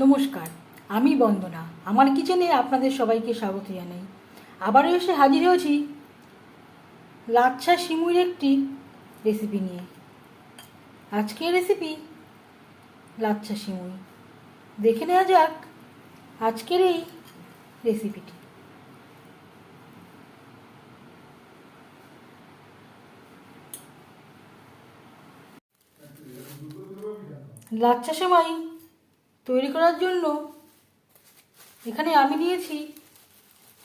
নমস্কার, আমি বন্দনা। আমার কিচেনে আপনাদের সবাইকে স্বাগত জানাই। আবারও এসে হাজির হয়েছি লাচ্ছা সিমুইর একটি রেসিপি নিয়ে। আজকের রেসিপি লাচ্ছা সিমুই দেখে নেওয়া যাক আজকের এই রেসিপিটি লাচ্ছা সেমাই তৈরি করার জন্য এখানে আমি নিয়েছি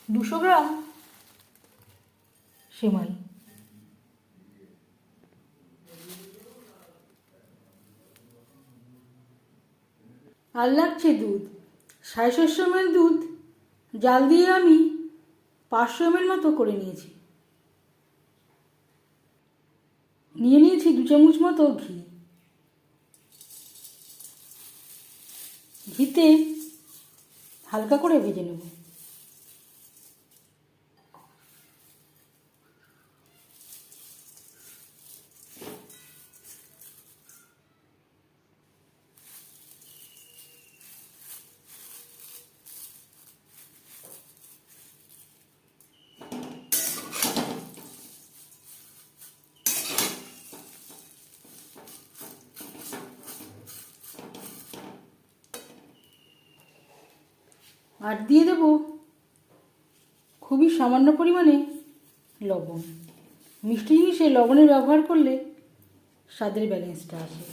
দুশো গ্রাম সেমাই। আর লাগছে দুধ। সাড়ে ছশো এমএল দুধ, জাল দিয়ে আমি পাঁচশো এমএল মতো করে নিয়েছি। নিয়ে নিয়েছি দু চামচ মতো ঘি। ঘিতে হালকা করে ভেজে নেব। আর দিয়ে দেব খুবই সামান্য পরিমাণে লবণ। মিষ্টি জিনিসে লবণের ব্যবহার করলে স্বাদের ব্যালেন্সটা আসে।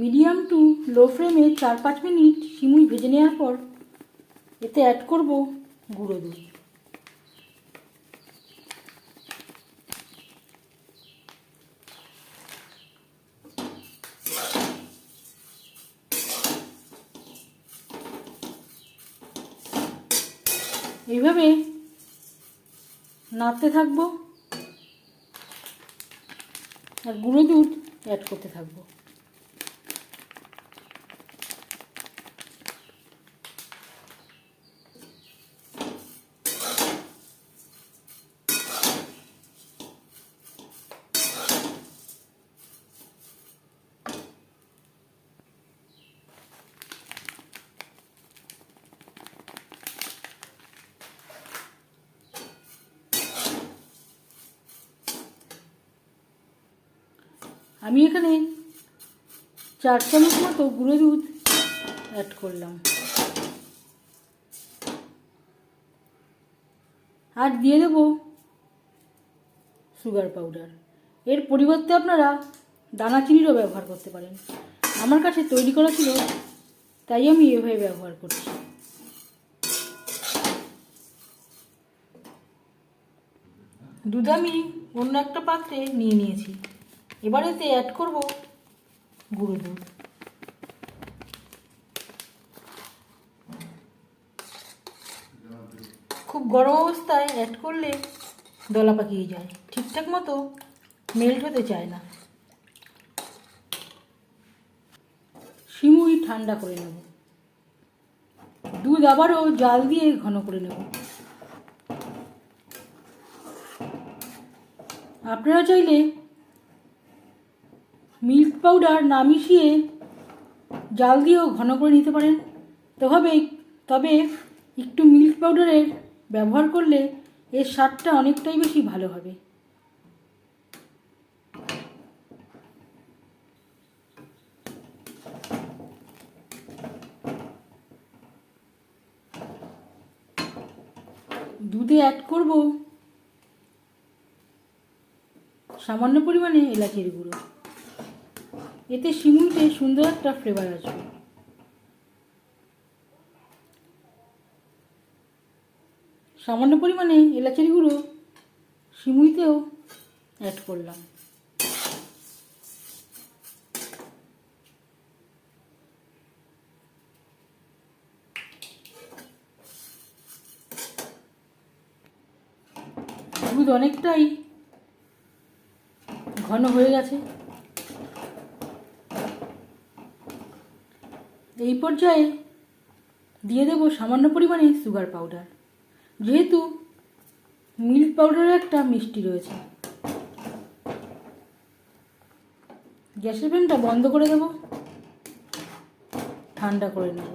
মিডিয়াম টু লো ফ্লেমে চার পাঁচ মিনিট সিমুই ভেজে নেওয়ার পর এতে অ্যাড করব গুঁড়ো দুধ। এইভাবে নাড়তে থাকব আর গুঁড়ো দুধ অ্যাড করতে থাকব। আমি এখানে চার চামচ মতো গুঁড়ো দুধ অ্যাড করলাম। আর দিয়ে দেবো সুগার পাউডার এর পরিবর্তে আপনারা দানা চিনিরও ব্যবহার করতে পারেন। আমার কাছে তৈরি করা ছিল, তাই আমি এভাবে ব্যবহার করছি। দুধ আমি অন্য একটা পাত্রে নিয়ে নিয়েছি। এবার এতে অ্যাড করব গুঁড়ো দুধ। খুব গরম অবস্থায় অ্যাড করলে দলা পাকিয়ে যায়। ঠিকঠাক মতো মেল্ট হতে চায় না। সিমুই ঠান্ডা করে নেব। দুধ আবারও জাল দিয়ে ঘন করে নেব। আপনারা চাইলে মিল্ক পাউডার না মিশিয়ে জাল দিয়েও ঘন করে নিতে পারেন। তবে তবে একটু মিল্ক পাউডারের ব্যবহার করলে এর স্বাদটা অনেকটাই বেশি ভালো হবে। দুধে অ্যাড করব সামান্য পরিমাণে এলাচের গুঁড়ো। এতে শিমুইতে সুন্দর একটা ফ্লেভার আসবে। সামান্য পরিমাণে এলাচের গুঁড়ো সিমুইতেও অ্যাড করলাম। দুধ অনেকটাই ঘন হয়ে গেছে। এই পর্যায়ে দিয়ে দেব সামান্য পরিমাণে সুগার পাউডার যেহেতু মিল্ক পাউডারের একটা মিষ্টি রয়েছে। গ্যাসের ফ্যানটা বন্ধ করে দেব। ঠান্ডা করে নেব।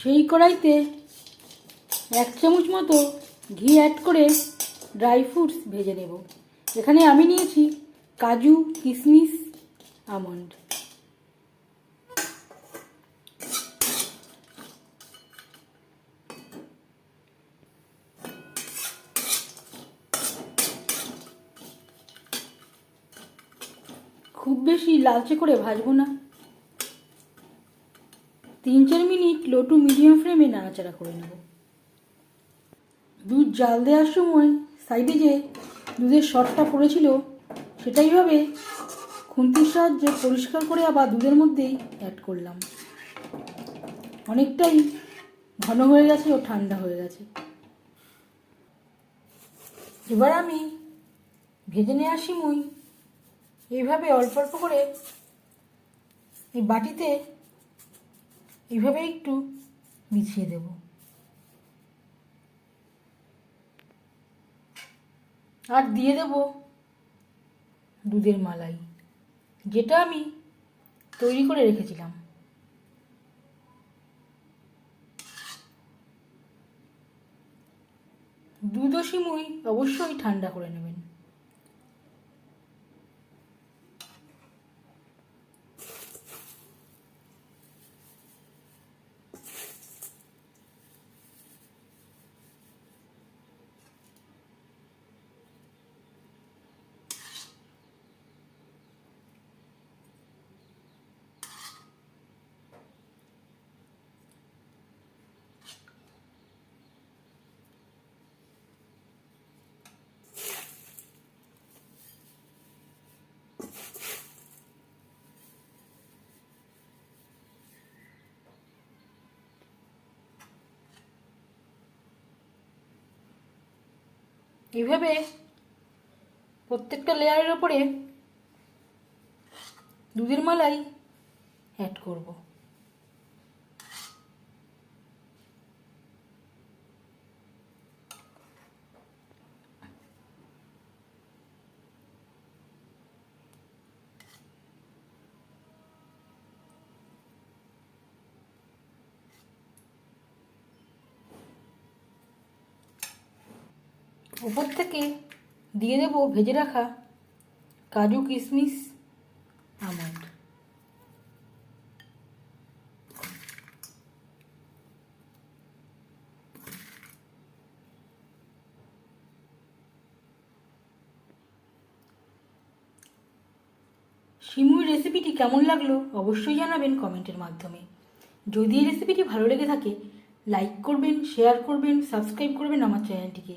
সেই কড়াইতে এক চামচ মতো ঘি অ্যাড করে ড্রাই ফ্রুটস ভেজে নেব। এখানে আমি নিয়েছি কাজু কিশমিশ আমন্ড। খুব বেশি লালচে করে ভাজবো না। তিন চার মিনিট লো টু মিডিয়াম ফ্লেমে নাড়াচাড়া করে নেব। দুধ জাল দেওয়ার সময় সাইডে যে দুধের শটটা পড়েছিল সেটাই ভাবে খুন্তির সাহায্যে পরিষ্কার করে আবার দুধের মধ্যেই অ্যাড করলাম। অনেকটাই ঘন হয়ে গেছে ও ঠান্ডা হয়ে গেছে। এবার আমি ভেজে নিয়ে আসি সিমুই এইভাবে অল্প অল্প করে এই বাটিতে এইভাবে একটু মিছিয়ে দেব। আর দিয়ে দেব দুধের মালাই যেটা আমি তৈরি করে রেখেছিলাম। দুধ অবশ্যই ঠান্ডা করে নেবেন। এইভাবে প্রত্যেকটা লেয়ারের ওপরে দুধের মালাই অ্যাড করব? উপর থেকে দিয়ে দেবো, ভেজে রাখা কাজু কিশমিশ, আমন্ড। সিমুই রেসিপিটি কেমন লাগল অবশ্যই জানাবেন কমেন্টের মাধ্যমে। যদি এই রেসিপিটি ভালো লেগে থাকে লাইক করবেন শেয়ার করবেন সাবস্ক্রাইব করবেন আমার চ্যানেলটিকে